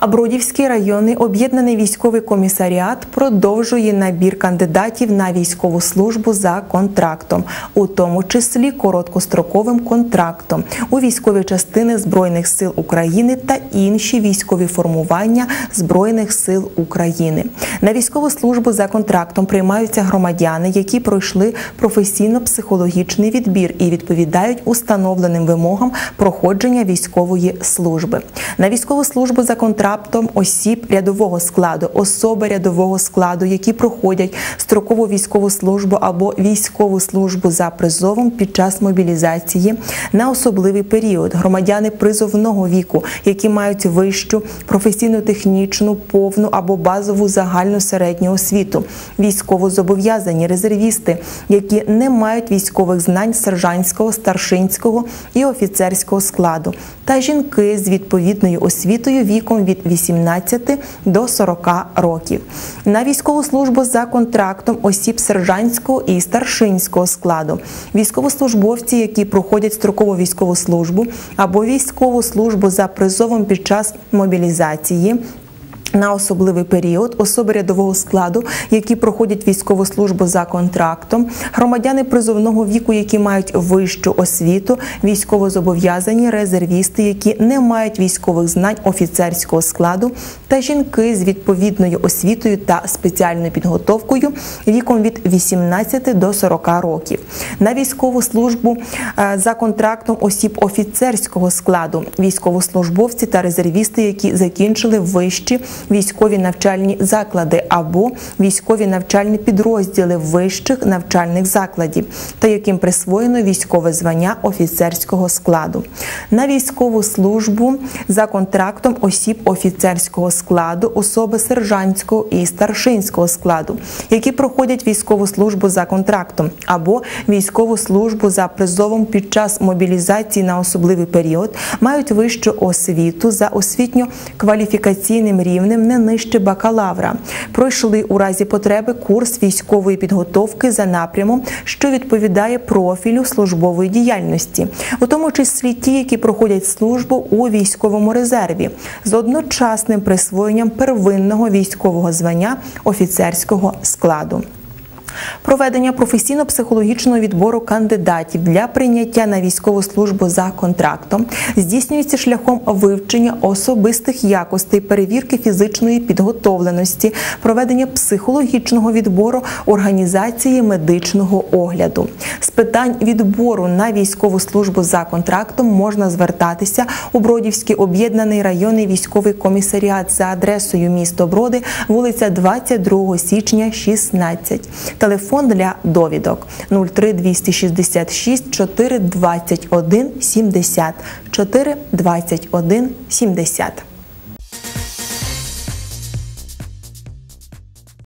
А Бродівський районний об'єднаний військовий комісаріат продовжує набір кандидатів на військову службу за контрактом, у тому числі короткостроковим контрактом у військові частини збройних сил України та інші військові формування збройних сил України. На військову службу за контрактом приймаються громадяни, які пройшли професійно-психологічний відбір і відповідають установленим вимогам проходження військової служби. На військову службу за контрактом осіб рядового складу, особи рядового складу, які проходять строкову військову службу або військову службу за призовом під час мобілізації на особливий період, громадяни призовного віку, які мають вищу професійно-технічну, повну або базову загальну середню освіту, військово зобов'язані резервісти, які не мають військових знань сержантського, старшинського і офіцерського складу, та жінки з відповідною освітою віком від 18 до 40 років. На військову службу за контрактом осіб сержантського і старшинського складу, військовослужбовці, які проходять строкову військову службу або військову службу за призовом під час мобілізації. На особливий період. Особи рядового складу, які проходять військову службу за контрактом, громадяни призовного віку, які мають вищу освіту, військовозобов'язані резервісти, які не мають військових знань офіцерського складу, та жінки з відповідною освітою та спеціальною підготовкою віком від 18 до 40 років. На військову службу е, за контрактом осіб офіцерського складу, військовослужбовці та резервісти, які закінчили вищі військові навчальні заклади або військові навчальні підрозділи вищих навчальних закладів, та яким присвоєно військове звання офіцерського складу. На військову службу за контрактом осіб офіцерського складу, особи сержантського і старшинського складу, які проходять військову службу за контрактом або військову службу за призовом під час мобілізації на особливий період, мають вищу освіту за освітньо-кваліфікаційним рівнем не нижче бакалавра, пройшли у разі потреби курс військової підготовки за напрямом, що відповідає профілю службової діяльності, у тому числі ті, які проходять службу у військовому резерві, з одночасним присвоєнням первинного військового звання офіцерського складу. Проведення професійно-психологічного відбору кандидатів для прийняття на військову службу за контрактом здійснюється шляхом вивчення особистих якостей, перевірки фізичної підготовленості, проведення психологічного відбору, організації медичного огляду. З питань відбору на військову службу за контрактом можна звертатися у Бродівський об'єднаний районний військовий комісаріат за адресою місто Броди, вулиця 22 січня, 16 телефон для довідок 03 266 4 21 70 4 21 70.